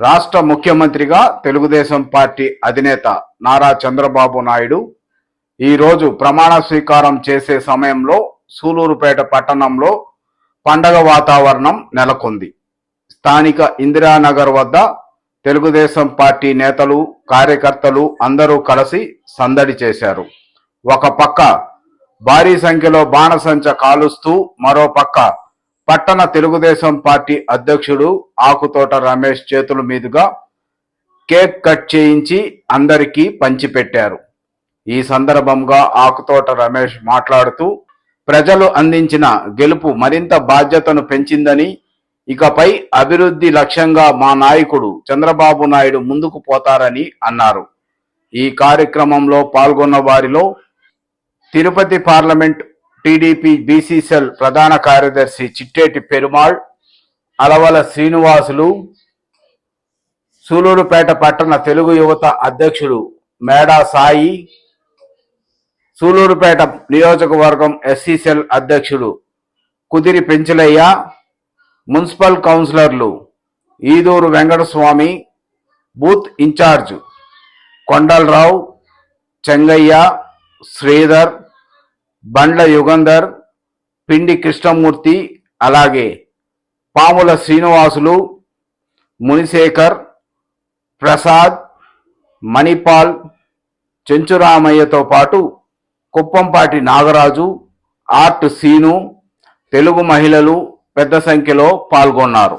రాష్ట్ర ముఖ్యమంత్రిగా తెలుగుదేశం పార్టీ అధినేత నారా చంద్రబాబు నాయుడు ఈరోజు ప్రమాణ స్వీకారం చేసే సమయంలో సూలూరుపేట పట్టణంలో పండగ వాతావరణం నెలకొంది. స్థానిక ఇందిరానగర్ వద్ద తెలుగుదేశం పార్టీ నేతలు కార్యకర్తలు అందరూ కలిసి సందడి చేశారు. ఒక పక్క భారీ సంఖ్యలో బాణసంచ కాలుస్తూ మరో పక్క పట్టణ తెలుగుదేశం పార్టీ అధ్యక్షుడు ఆకుతోట రమేష్ చేతుల మీదుగా కేక్ కట్ చేయించి అందరికీ పంచిపెట్టారు. ఈ సందర్భంగా ఆకుతోట రమేష్ మాట్లాడుతూ ప్రజలు అందించిన గెలుపు మరింత బాధ్యతను పెంచిందని ఇకపై అభివృద్ధి లక్ష్యంగా మా నాయకుడు చంద్రబాబు నాయుడు ముందుకు పోతారని అన్నారు. ఈ కార్యక్రమంలో పాల్గొన్న వారిలో తిరుపతి పార్లమెంట్ టీడీపీ బీసీసెల్ ప్రధాన కార్యదర్శి చిట్టేటి పెరుమాళ్ అలవల శ్రీనివాసులు సూలూరుపేట పట్టణ తెలుగు యువత అధ్యక్షుడు మేడా సాయి సూలూరుపేట నియోజకవర్గం ఎస్సీసెల్ అధ్యక్షుడు కుదిరి పెంచలయ్య మున్సిపల్ కౌన్సిలర్లు Eduru Venkataswamy booth in charge Kondalarao Chengaiah Sridhar Bandla Yugandhar Pindi Krishnamurthy అలాగే పాముల శ్రీనివాసులు మునిశేఖర్ ప్రసాద్ మణిపాల్ చెంచురామయ్యతో పాటు కుప్పంపాటి నాగరాజు ఆర్ట్ సీను తెలుగు మహిళలు పెద్ద సంఖ్యలో పాల్గొన్నారు.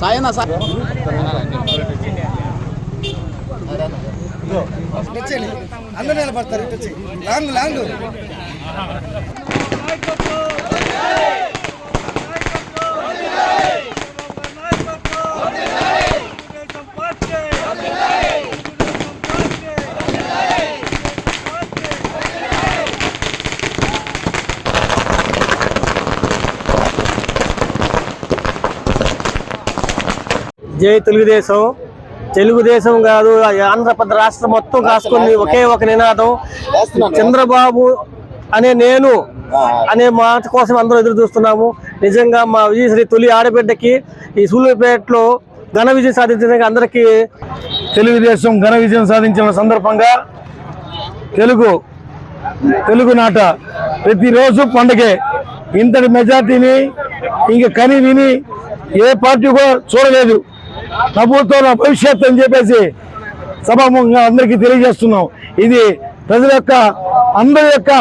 సాయన సార్ తెచ్చేయండి అందరూ నిలబడతారు ఇటు వచ్చి లాంగ్ లాంగ్ జై తెలుగుదేశం. తెలుగుదేశం కాదు ఆంధ్రప్రదేశ్ రాష్ట్రం మొత్తం కాసుకుంది ఒకే ఒక నినాదం. చంద్రబాబు అనే నేను అనే మాట కోసం అందరూ ఎదురు చూస్తున్నాము. నిజంగా మా విజయశ్రీ తొలి ఆడబిడ్డకి ఈ సూళ్ళూరుపేటలో ఘన విజయం సాధించడానికి అందరికీ తెలుగుదేశం ఘన విజయం సాధించిన సందర్భంగా తెలుగు తెలుగు నాట ప్రతిరోజు పండగే ఇంతటి మెజార్టీని ఇంక కని విని ఏ పార్టీ కూడా చూడలేదు. ప్రభుత్వం భవిష్యత్ భవిష్యత్తు అని చెప్పేసి సభాముఖంగా అందరికీ తెలియజేస్తున్నాం. ఇది ప్రజల యొక్క అందరి యొక్క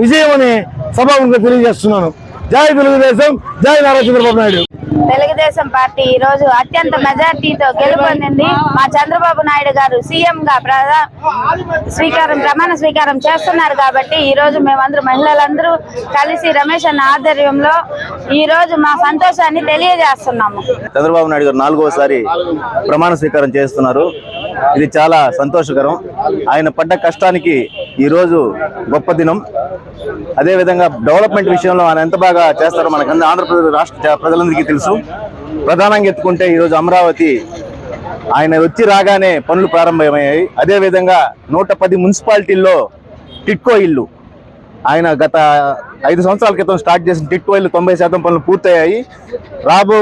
విజయం అని సభాముఖంగా తెలియజేస్తున్నాను. జై తెలుగుదేశం జై నారా చంద్రబాబు నాయుడు. తెలుగుదేశం పార్టీ ఈ రోజు అత్యంత మెజార్టీతో గెలుపొందింది మా చంద్రబాబు నాయుడు గారు సీఎం గా ప్రధా స్వీకారం ప్రమాణ స్వీకారం చేస్తున్నారు కాబట్టి ఈ రోజు మేమందరూ మహిళలందరూ కలిసి రమేష్ అన్న ఆధ్వర్యంలో ఈ రోజు మా సంతోషాన్ని తెలియజేస్తున్నాము. చంద్రబాబు నాయుడు గారు నాలుగోసారి ప్రమాణ స్వీకారం చేస్తున్నారు. ఇది చాలా సంతోషకరం. ఆయన పడ్డ కష్టానికి ఈరోజు గొప్ప దినం. అదేవిధంగా డెవలప్మెంట్ విషయంలో ఆయన ఎంత బాగా చేస్తారో మనకు ఆంధ్రప్రదేశ్ రాష్ట్ర ప్రజలందరికీ తెలుసు. ప్రధానంగా ఎత్తుకుంటే ఈరోజు అమరావతి ఆయన వచ్చి రాగానే పనులు ప్రారంభమయ్యాయి. అదేవిధంగా నూట పది మున్సిపాలిటీల్లో టిట్కో ఇల్లు. ఆయన గత ఐదు సంవత్సరాల క్రితం స్టార్ట్ చేసిన టిట్కో ఇల్లు తొంభై శాతం పనులు పూర్తయ్యాయి. రాబో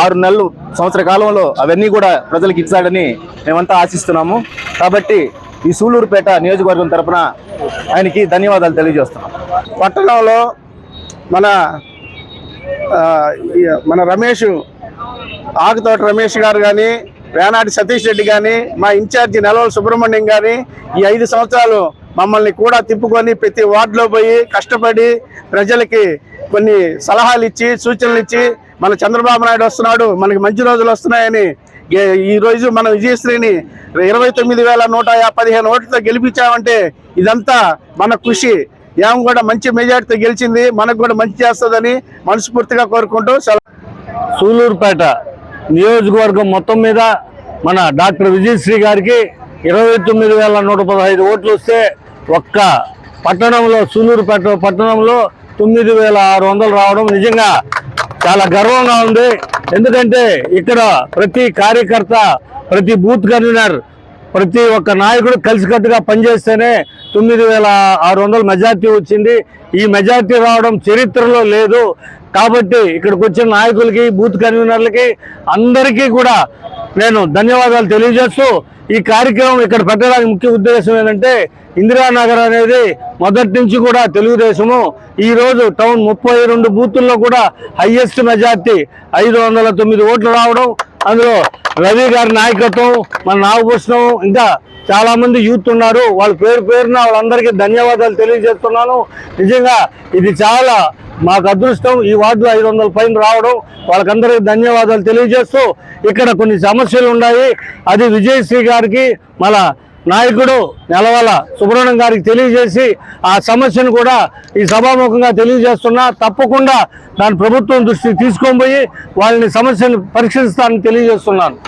ఆరు నెలలు సంవత్సర కాలంలో అవన్నీ కూడా ప్రజలకు ఇచ్చాడని మేమంతా ఆశిస్తున్నాము. కాబట్టి ఈ సూళ్ళూరుపేట నియోజకవర్గం తరపున ఆయనకి ధన్యవాదాలు తెలియజేస్తున్నాం. పట్టణంలో మన మన రమేష్ ఆకుతోట రమేష్ గారు కానీ వేనాటి సతీష్ రెడ్డి కానీ మా ఇన్ఛార్జి నెలవల సుబ్రహ్మణ్యం కానీ ఈ ఐదు సంవత్సరాలు మమ్మల్ని కూడా తిప్పుకొని ప్రతి వార్డులో పోయి కష్టపడి ప్రజలకి కొన్ని సలహాలు ఇచ్చి సూచనలు ఇచ్చి మన చంద్రబాబు నాయుడు వస్తున్నాడు మనకి మంచి రోజులు వస్తున్నాయని ఈ రోజు మన విజయశ్రీని ఇరవై తొమ్మిది వేల నూట యా- పదిహేను ఓట్లతో గెలిపించామంటే ఇదంతా మన కృషి. ఏం కూడా మంచి మెజార్టీతో గెలిచింది మనకు కూడా మంచి చేస్తుందని మనస్ఫూర్తిగా కోరుకుంటూ సూలూరుపేట నియోజకవర్గం మొత్తం మీద మన డాక్టర్ విజయశ్రీ గారికి ఇరవై తొమ్మిది వేల నూట పదహైదు ఓట్లు వస్తే ఒక్క పట్టణంలో సూలూరుపేట పట్టణంలో తొమ్మిది వేల ఆరు వందలు రావడం నిజంగా చాలా గర్వంగా ఉంది. ఎందుకంటే ఇక్కడ ప్రతి కార్యకర్త ప్రతి బూత్ కన్వీనర్ ప్రతి ఒక్క నాయకుడు కలిసికట్టుగా పనిచేస్తేనే తొమ్మిది వేల ఆరు వందల మెజార్టీ వచ్చింది. ఈ మెజార్టీ రావడం చరిత్రలో లేదు. కాబట్టి ఇక్కడికి వచ్చిన నాయకులకి బూత్ కన్వీనర్లకి అందరికీ కూడా నేను ధన్యవాదాలు తెలియజేస్తూ ఈ కార్యక్రమం ఇక్కడ పెట్టడానికి ముఖ్య ఉద్దేశం ఏంటంటే ఇందిరానగర్ అనేది మొదటి నుంచి కూడా తెలుగుదేశము. ఈరోజు టౌన్ ముప్పై రెండు బూతుల్లో కూడా హయ్యెస్ట్ మెజార్టీ ఐదు వందల తొమ్మిది ఓట్లు రావడం అందులో రవి గారి నాయకత్వం మన నాగభూషణం ఇంకా చాలా మంది యూత్ ఉన్నారు. వాళ్ళ పేరు పేరున వాళ్ళందరికీ ధన్యవాదాలు తెలియజేస్తున్నాను. నిజంగా ఇది చాలా మాకు అదృష్టం. ఈ వార్డు ఐదు వందల పైన రావడం వాళ్ళకందరికీ ధన్యవాదాలు తెలియజేస్తూ ఇక్కడ కొన్ని సమస్యలు ఉన్నాయి. అది విజయశ్రీ గారికి మన నాయకుడు నెలవల సుబ్రహ్మణ్యం గారికి తెలియజేసి ఆ సమస్యను కూడా ఈ సభాముఖంగా తెలియజేస్తున్నా. తప్పకుండా దాని ప్రభుత్వం దృష్టికి తీసుకొని పోయి వాళ్ళని సమస్యను పరీక్షిస్తానని తెలియజేస్తున్నాను.